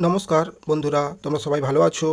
নমস্কার বন্ধুরা তোমরা সবাই ভালো আছো?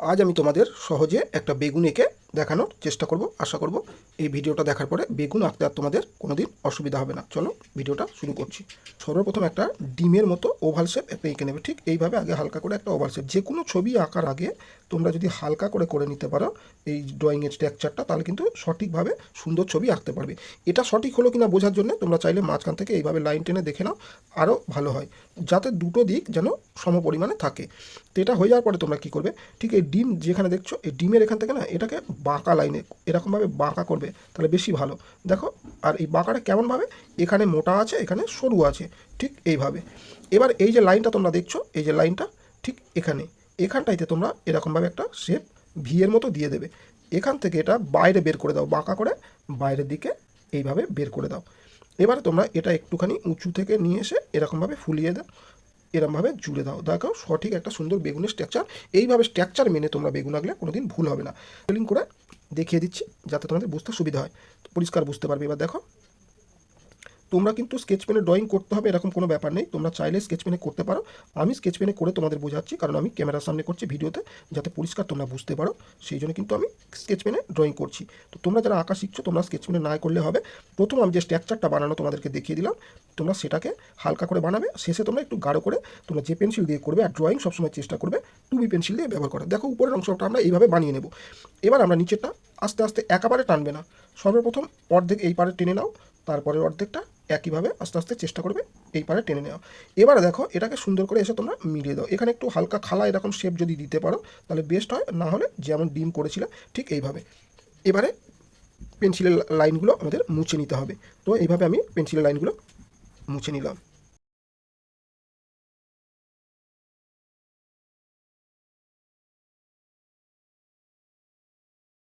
আজ আমি তোমাদের সহজে একটা বেগুন এঁকে দেখানোর চেষ্টা করব, আশা করব এই ভিডিওটা দেখার পরে বেগুন আঁকতে আর তোমাদের কোনোদিন অসুবিধা হবে না। চলো ভিডিওটা শুরু করছি। সর্বপ্রথম একটা ডিমের মতো ওভাল শেপ একটা এঁকে নেবে, ঠিক এইভাবে আগে হালকা করে একটা ওভাল শেপ। যে কোনো ছবি আঁকার আগে তোমরা যদি হালকা করে করে নিতে পারো এই ড্রয়িংয়ের স্ট্রাকচারটা তাহলে কিন্তু সঠিকভাবে সুন্দর ছবি আঁকতে পারবে। এটা সঠিক হলো কিনা বোঝার জন্য তোমরা চাইলে মাঝখান থেকে এইভাবে লাইন টেনে দেখে নাও আরও ভালো হয়। যাতে দুটো দিক যেন সম পরিমাণে থাকে। তো এটা হয়ে যাওয়ার পরে তোমরা কী করবে, ঠিক এই ডিম যেখানে দেখছ, এই ডিমের এখান থেকে না, এটাকে বাঁকা লাইনে এরকমভাবে বাঁকা করবে, তাহলে বেশি ভালো। দেখো, আর এই বাঁকাটা কেমনভাবে? এখানে মোটা আছে, এখানে সরু আছে, ঠিক এইভাবে। এবার এই যে লাইনটা তোমরা দেখছ, এই যে লাইনটা ঠিক এখানে। এখানটাইতে তোমরা এরকমভাবে একটা শেপ ভিয়ের মতো দিয়ে দেবে। এখান থেকে এটা বাইরে বের করে দাও, বাঁকা করে, বাইরের দিকে এইভাবে বের করে দাও। এবারে তোমরা এটা একটুখানি উঁচু থেকে নিয়ে এসে এরকমভাবে ফুলিয়ে দাও। এরমভাবে জুড়ে দাও। দেখাও সঠিক একটা সুন্দর বেগুনের স্ট্রাকচার এইভাবে স্ট্রাকচার মেনে তোমরা বেগুন আঁকলে কোনো দিন ভুল হবে না। ফিলিং করে দেখিয়ে দিচ্ছি যাতে তোমাদের বুঝতে সুবিধা হয়। পরিষ্কার বুঝতে পারবে। এবার দেখো তোমরা কিন্তু স্কেচ পেনে ড্রয়িং করতে হবে, এরকম কোনো ব্যাপার নেই। তোমরা চাইলে স্কেচ পেনে করতে পারো। আমি স্কেচ পেনে করে তোমাদের বোঝাচ্ছি, কারণ আমি ক্যামেরার সামনে করছি ভিডিওতে, যাতে পরিষ্কার তোমরা বুঝতে পারো। সেই জন্য কিন্তু আমি স্কেচ পেনে ড্রয়িং করছি। তো তোমরা যারা আঁকা শিখছো, তোমরা স্কেচ পেনে না করলে হবে। প্রথম আমি যে স্ট্রাকচারটা বানানো তোমাদেরকে দেখিয়ে দিলাম, তোমরা সেটাকে হালকা করে বানাবে। শেষে তোমরা একটু গাঢ় করে তোমরা যে পেন্সিল দিয়ে করবে আর ড্রয়িং সবসময় চেষ্টা করবে টুবি পেন্সিল দিয়ে ব্যবহার করা দেখো, উপরের অংশটা আমরা এইভাবে বানিয়ে নেব। এবার আমরা নিচেরটা আস্তে আস্তে একেবারে টানবে না। সর্বপ্রথম অর্ধেক এই পারে টেনে নাও। তারপরের অর্ধেকটা একইভাবে আস্তে আস্তে চেষ্টা করবে এই পারে টেনে নেওয়া। এবার দেখো, এটাকে সুন্দর করে এসে তোমরা মিলিয়ে দাও। এখানে একটু হালকা খালা এরকম শেপ যদি দিতে পারো, তাহলে বেস্ট হয়। না হলে যেমন ডিম করেছিলে, ঠিক এইভাবে। এবারে পেন্সিলের লাইনগুলো আমাদের মুছে নিতে হবে। তো এইভাবে আমি পেন্সিলের লাইনগুলো মুছে নিলাম।